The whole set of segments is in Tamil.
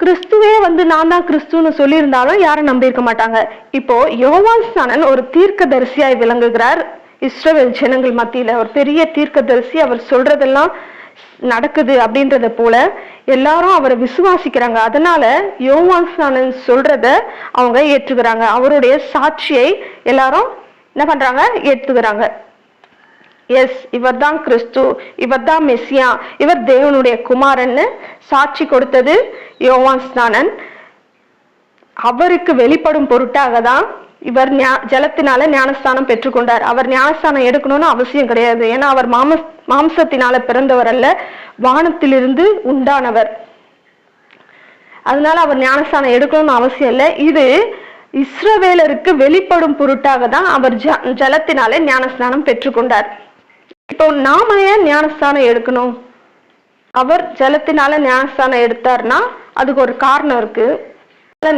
கிறிஸ்துவே வந்து நான் தான் கிறிஸ்துன்னு சொல்லியிருந்தாலும் யாரும் நம்பியிருக்க மாட்டாங்க. இப்போ யோவான் ஸ்நானன் ஒரு தீர்க்கதரிசியாய் விளங்குகிறார். இஸ்ரேல் ஜனங்கள் மத்தியில ஒரு பெரிய தீர்க்கதரிசி அவர் சொல்றதெல்லாம் நடக்குது அப்படின்றத போல எல்லாரும் அவரை விசுவாசிக்கிறாங்க. அதனால யோவான் ஸ்நானன் சொல்றத அவங்க ஏற்றுக்கிறாங்க அவருடைய சாட்சியை எல்லாரும் என்ன பண்றாங்க? ஏற்றுக்கிறாங்க எஸ் இவர் தான் கிறிஸ்து இவர் தான் மெஸ்ஸியா இவர் தேவனுடைய குமாரன்னு சாட்சி கொடுத்தது யோவான் ஸ்நானன். அவருக்கு வெளிப்படும் பொருட்டாக தான் இவர் ஞா- ஜலத்தினால ஞானஸ்தானம் பெற்றுக்கொண்டார். அவர் ஞானஸ்தானம் எடுக்கணும்னு அவசியம் கிடையாது. ஏன்னா அவர் மாம மாம்சத்தினால பிறந்தவர் அல்ல வானத்திலிருந்து உண்டானவர். அதனால அவர் ஞானஸ்தானம் எடுக்கணும்னு அவசியம் இல்லை. இது இஸ்ரவேலருக்கு வெளிப்படும் பொருட்டாக தான் அவர் ஜ ஜலத்தினாலே ஞானஸ்நானம் பெற்றுக்கொண்டார். இப்போ நாம ஏன் ஞானஸ்தானம் எடுக்கணும்? அவர் ஜலத்தினால ஞானஸ்தானம் எடுத்தார்னா அதுக்கு ஒரு காரணம் இருக்கு.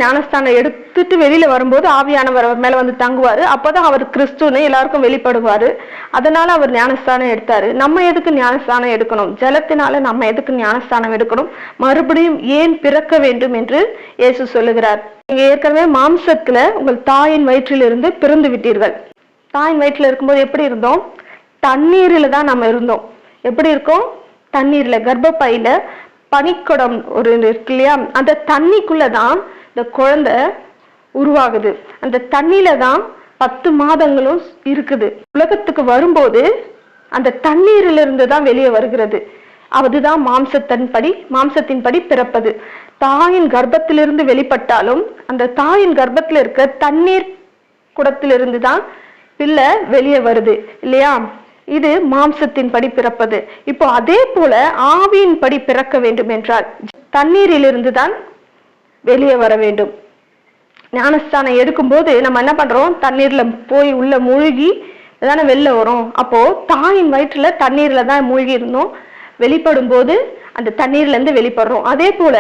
ஞானஸ்தானம் எடுத்துட்டு வெளியில வரும்போது ஆவியானவர் அவர் மேல வந்து தங்குவாரு. அப்பதான் அவர் கிறிஸ்துன்னு எல்லாருக்கும் வெளிப்படுவாரு. அதனால அவர் ஞானஸ்தானம் எடுத்தாரு. நம்ம எதுக்கு ஞானஸ்தானம் எடுக்கணும்? ஜலத்தினால நம்ம எதுக்கு ஞானஸ்தானம் எடுக்கணும்? மறுபடியும் ஏன் பிறக்க வேண்டும் என்று இயேசு சொல்லுகிறார். நீங்க ஏற்கனவே மாம்சத்துல உங்கள் தாயின் வயிற்றிலிருந்து பிறந்து விட்டீர்கள். தாயின் வயிற்றுல இருக்கும்போது எப்படி இருந்தோம்? தண்ணீரில் தான் நம்ம இருந்தோம். எப்படி இருக்கோம்? தண்ணீர்ல கர்ப்பப்பையில பனிக்குடம் ஒரு இருக்கு இல்லையா? அந்த தண்ணிக்குள்ள தான் இந்த குழந்தை உருவாகுது. அந்த தண்ணியில தான் பத்து மாதங்களும் இருக்குது. உலகத்துக்கு வரும்போது அந்த தண்ணீரிலிருந்து தான் வெளியே வருகிறது. அதுதான் மாம்சத்தின்படி மாம்சத்தின்படி பிறப்பது. தாயின் கர்ப்பத்திலிருந்து வெளிப்பட்டாலும் அந்த தாயின் கர்ப்பத்துல இருக்க தண்ணீர் குடத்திலிருந்து தான் பிள்ளை வெளியே வருது இல்லையா? இது மாம்சத்தின் படி பிறப்பது. இப்போ அதே போல ஆவியின் படி பிறக்க வேண்டும் என்றால் தண்ணீரிலிருந்து தான் வெளியே வர வேண்டும். ஞானஸ்தானம் எடுக்கும்போது நம்ம என்ன பண்றோம்? தண்ணீர்ல போய் உள்ள மூழ்கி தானே வெளில வரும். அப்போ தாயின் வயிற்றுல தண்ணீர்ல தான் மூழ்கி இருந்தோம். வெளிப்படும் போது அந்த தண்ணீர்ல இருந்து வெளிப்படுறோம். அதே போல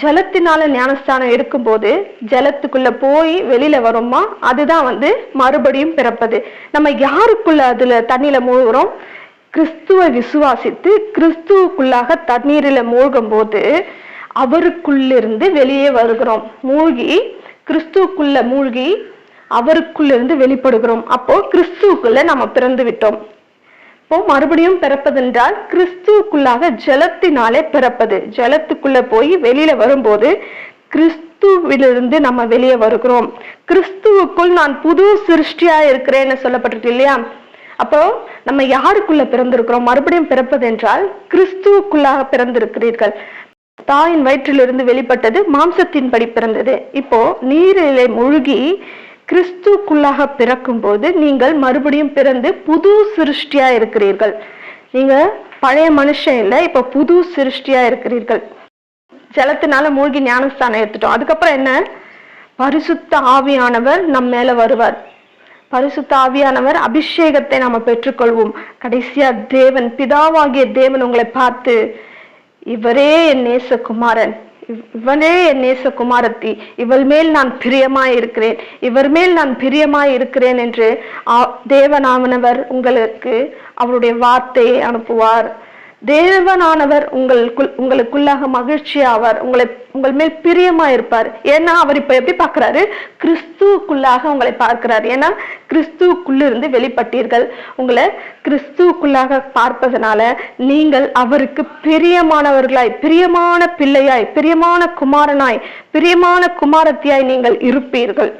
ஜலத்தினால ஞானஸ்தானம் எடுக்கும்போது ஜலத்துக்குள்ள போய் வெளியில வரோமா அதுதான் வந்து மறுபடியும் பிறப்பது. நம்ம யாருக்குள்ள அதுல தண்ணியில மூழ்கிறோம்? கிறிஸ்துவை விசுவாசித்து கிறிஸ்துவுக்குள்ளாக தண்ணீரில மூழ்கும் போது அவருக்குள்ளிருந்து வெளியே வருகிறோம். மூழ்கி கிறிஸ்துவுக்குள்ள மூழ்கி அவருக்குள்ளிருந்து வெளிப்படுகிறோம். அப்போ கிறிஸ்துவுக்குள்ள நம்ம பிறந்து விட்டோம். இப்போ மறுபடியும் பிறப்பதென்றால் கிறிஸ்துவுக்குள்ளாக ஜலத்தினாலே பிறப்பது. ஜலத்துக்குள்ள போய் வெளியில வரும்போது கிறிஸ்துவிலிருந்து நம்ம வெளியே வருகிறோம். கிறிஸ்துவுக்குள் நான் புது சிருஷ்டியா இருக்கிறேன்னு சொல்லப்பட்டிருக்கு இல்லையா? அப்போ நம்ம யாருக்குள்ள பிறந்திருக்கிறோம்? மறுபடியும் பிறப்பதென்றால் கிறிஸ்துவுக்குள்ளாக பிறந்திருக்கிறீர்கள். தாயின் வயிற்றிலிருந்து வெளிப்பட்டது மாம்சத்தின்படி பிறந்தது. இப்போ நீரிலே மூழ்கி கிறிஸ்துக்குள்ளாக பிறக்கும் போது நீங்கள் மறுபடியும் பிறந்து புது சிருஷ்டியா இருக்கிறீர்கள். நீங்க பழைய மனுஷன் இல்லை இப்ப புது சிருஷ்டியா இருக்கிறீர்கள். ஜலத்தினால மூழ்கி ஞானஸ்தானம் எடுத்துட்டோம். அதுக்கப்புறம் என்ன? பரிசுத்த ஆவியானவர் நம் மேல வருவார். பரிசுத்த ஆவியானவர் அபிஷேகத்தை நாம பெற்றுக்கொள்வோம். கடைசியா தேவன் பிதாவாகிய தேவன் உங்களை பார்த்து இவரே என் நேசகுமாரன். இவனே என் நேச குமாரத்தி இவள் மேல் நான் பிரியமாய் இருக்கிறேன் இவர் மேல் நான் பிரியமாய் இருக்கிறேன் என்று ஆ- உங்களுக்கு அவருடைய வார்த்தையை அனுப்புவார். தேவனானவர் உங்களுக்குள் உங்களுக்குள்ளாக மகிழ்ச்சி ஆவார் உங்களை உங்கள் மேல் பிரியமா இருப்பார் ஏன்னா அவர் இப்ப எப்படி பார்க்கறாரு? கிறிஸ்துவுக்குள்ளாக உங்களை பார்க்கிறார். ஏன்னா கிறிஸ்துவுக்குள்ளிருந்து வெளிப்பட்டீர்கள். உங்களை கிறிஸ்துவுக்குள்ளாக பார்ப்பதனால நீங்கள் அவருக்கு பிரியமானவர்களாய் பிரியமான பிள்ளையாய் பிரியமான குமாரனாய் பிரியமான குமாரத்தியாய் நீங்கள் இருப்பீர்கள்.